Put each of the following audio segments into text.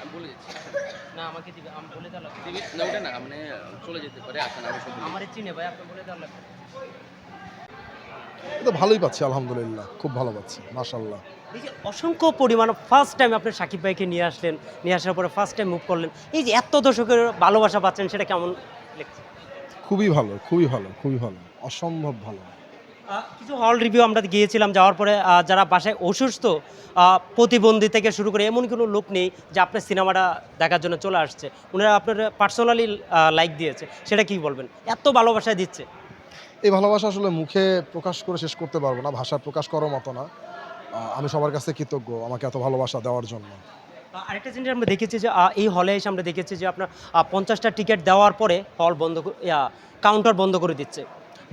আমি বলে দিচ্ছি। না আমাকে দিবে আমি বলে দেওয়া লাগবে। টিভি না ওটা না মানে চলে যেতে পারে আসেন আমি সব আমার চিনে ভাই আপনি বলে দেওয়া লাগবে। তো ভালোই পাচ্ছি আলহামদুলিল্লাহ খুব ভালো পাচ্ছি মাশাল্লাহ এই যে অসংখ্য পরিমাণ ফার্স্ট টাইম আপনি সাকিব ভাইকে নিয়ে আসলেন নিয়ে আসার পরে ফার্স্ট টাইম মুভ করলেন এই যে এত দর্শকের ভালোবাসা পাচ্ছেন সেটা কেমন খুবই ভালো খুবই ভালো খুবই ভালো অসম্ভব ভালো। কিছু হল রিভিউ আমরা গিয়েছিলাম যাওয়ার পরে যারা বাসায় অসুস্থ প্রতিবন্ধী থেকে শুরু করে এমন কোনো লোক নেই যে আপনার সিনেমাটা দেখার জন্য চলে আসছে। ওনারা আপনার পার্সোনালি লাইক দিয়েছে। সেটা কি বলবেন? এত ভালোবাসা দিচ্ছে। এই ভালোবাসা আসলে মুখে প্রকাশ করে শেষ করতে পারব না ভাষা প্রকাশ করার মতো না। আমি সবার কাছে কৃতজ্ঞ আমাকে এত ভালোবাসা দেওয়ার জন্য। আরেকটা জিনিস আমরা দেখেছি যে এই হলে এসে আমরা দেখেছি যে আপনার পঞ্চাশটা টিকিট দেওয়ার পরে হল বন্ধ কাউন্টার বন্ধ করে দিচ্ছে।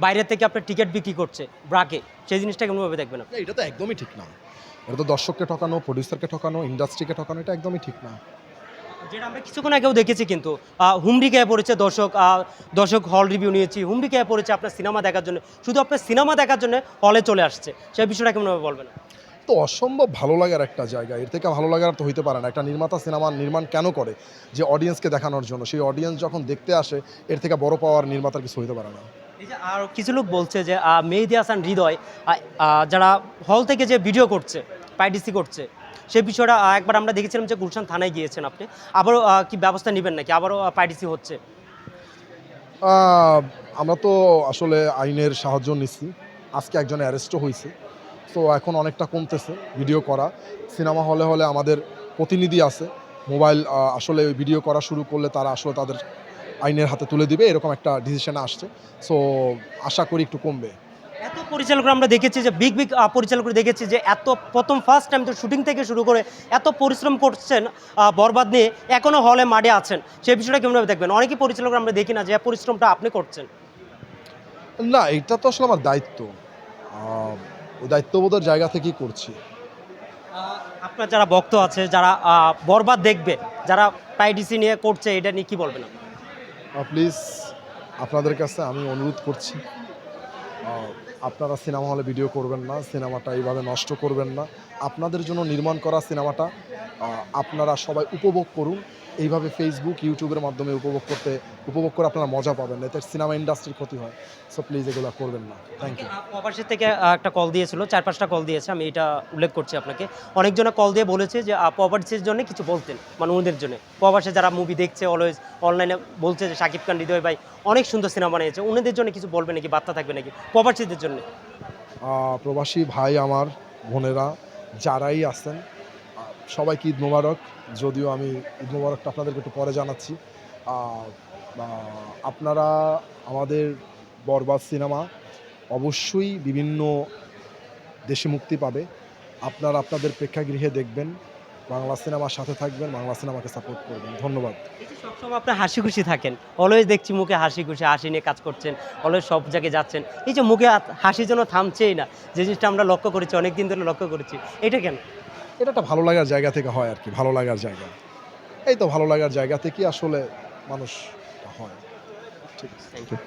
বাইরে থেকে আপনার টিকিট বিক্রি করছে ব্রাকে সেই জিনিসটা কেমনভাবে দেখবেন আপনি? এটা তো একদমই ঠিক না। এটা তো দর্শককে ঠকানো প্রডিউসারকে ঠকানো ইন্ডাস্ট্রিকে ঠকানো এটা একদমই ঠিক না। যেটা আমরা কিছুক্ষণ আগেও দেখেছি কিন্তু হুমড়ি খেয়ে পড়েছে দর্শক দর্শক হল রিভিউ নিয়েছি হুমড়ি খেয়ে পড়েছে আপনার সিনেমা দেখার জন্য শুধু আপনার সিনেমা দেখার জন্য হলে চলে আসছে সেই বিষয়টা কেমনভাবে বলবেন? তো অসম্ভব ভালো লাগার একটা জায়গা এর থেকে ভালো লাগার তো হইতে পারে না একটা নির্মাতা সিনেমা নির্মাণ কেন করে যে অডিয়েন্সকে দেখানোর জন্য সেই অডিয়েন্স যখন দেখতে আসে এর থেকে বড় পাওয়ার নির্মাতার কিছু হইতে পারে না। আর কিছু লোক বলছে যে মেহেদি হাসান হৃদয় যারা হল থেকে যে ভিডিও করছে, পাইডিসি করছে সেই বিষয়টা একবার আমরা দেখেছিলাম যে গুলশান থানায় গিয়েছেন আপনি। আবারও কি ব্যবস্থা নেবেন নাকি? আবারও পাইডিসি হচ্ছে। আমরা তো আসলে আইনের সাহায্য নিচ্ছি। আজকে একজন অ্যারেস্টও হয়েছে। তো এখন অনেকটা কমতেছে ভিডিও করা। সিনেমা হলে হলে আমাদের প্রতিনিধি আছে। মোবাইল আসলে ভিডিও করা শুরু করলে তারা আসলে তাদের আইনের হাতে তুলে দিবে এরকম একটা ডিসিশন আসছে। সো আশা করি একটু কমবে। এত পরিচালক আমরা দেখেছি যে বিগ বিগ পরিচালক দেখেছি যে এত প্রথম ফার্স্ট টাইম তো শুটিং থেকে শুরু করে এত পরিশ্রম করছেন বরবাদ নিয়ে এখনও হলে মাঠে আছেন। সেই বিষয়টা কেমনভাবে দেখবেন? অনেকই পরিচালক আমরা দেখি না যে পরিশ্রমটা আপনি করছেন। না এটা তো আসলে আমার দায়িত্ব। দায়িত্ববোধের জায়গা থেকেই করছি। আপনার যারা ভক্ত আছে যারা বরবাদ দেখবে যারা পাইডিসি নিয়ে করছে এটা নিয়ে কি বলবেন আপনি? প্লিজ আপনাদের কাছে আমি অনুরোধ করছি। আপনারা সিনেমা হলে ভিডিও করবেন না সিনেমাটা এইভাবে নষ্ট করবেন না। আপনাদের জন্য নির্মাণ করা সিনেমাটা আপনারা সবাই উপভোগ করুন। এইভাবে ফেসবুক ইউটিউবের মাধ্যমে উপভোগ করতে উপভোগ করে আপনারা মজা পাবেন এতে সিনেমা ইন্ডাস্ট্রির ক্ষতি হয়। সো প্লিজ এগুলো করবেন না। থ্যাংক ইউ আহ, থেকে একটা কল দিয়েছিল চার পাঁচটা কল দিয়েছে আমি এটা উল্লেখ করছি আপনাকে। অনেকজনে কল দিয়ে বলেছে যে প্রবাসীর জন্য কিছু বলতেন মানে ওদের জন্য। প্রবাসে যারা মুভি দেখছে অলওয়েজ অনলাইনে বলছে যে শাকিব খান হৃদয় ভাই অনেক সুন্দর সিনেমা বানিয়েছে। ওনাদের জন্য কিছু বলবে নাকি বার্তা থাকবে নাকি? প্রবাসীদের জন্য। আহ, প্রবাসী ভাই আমার বোনেরা যারাই আছেন সবাইকে ঈদ মোবারক। যদিও আমি ঈদ মোবারকটা আপনাদেরকে একটু পরে জানাচ্ছি। আপনারা আমাদের বরবাদ সিনেমা অবশ্যই বিভিন্ন দেশে মুক্তি পাবে। আপনারা আপনাদের প্রেক্ষাগৃহে দেখবেন। বাংলা সিনেমার সাথে থাকবেন বাংলা সিনেমাকে সাপোর্ট করবেন। ধন্যবাদ। সবসময় আপনি হাসি খুশি থাকেন অলওয়েজ দেখছি মুখে হাসি খুশি হাসি নিয়ে কাজ করছেন অলওয়েজ সব জায়গায় যাচ্ছেন। এই যে মুখে হাত- হাসি যেন থামছেই না যে জিনিসটা আমরা লক্ষ্য করেছি অনেক দিন ধরে লক্ষ্য করেছি এটা কেন? এটা একটা ভালো লাগার জায়গা থেকে হয় আর কি ভালো লাগার জায়গা। এই তো ভালো লাগার জায়গা থেকে আসলে মানুষ হয়। ঠিক আছে। Thank you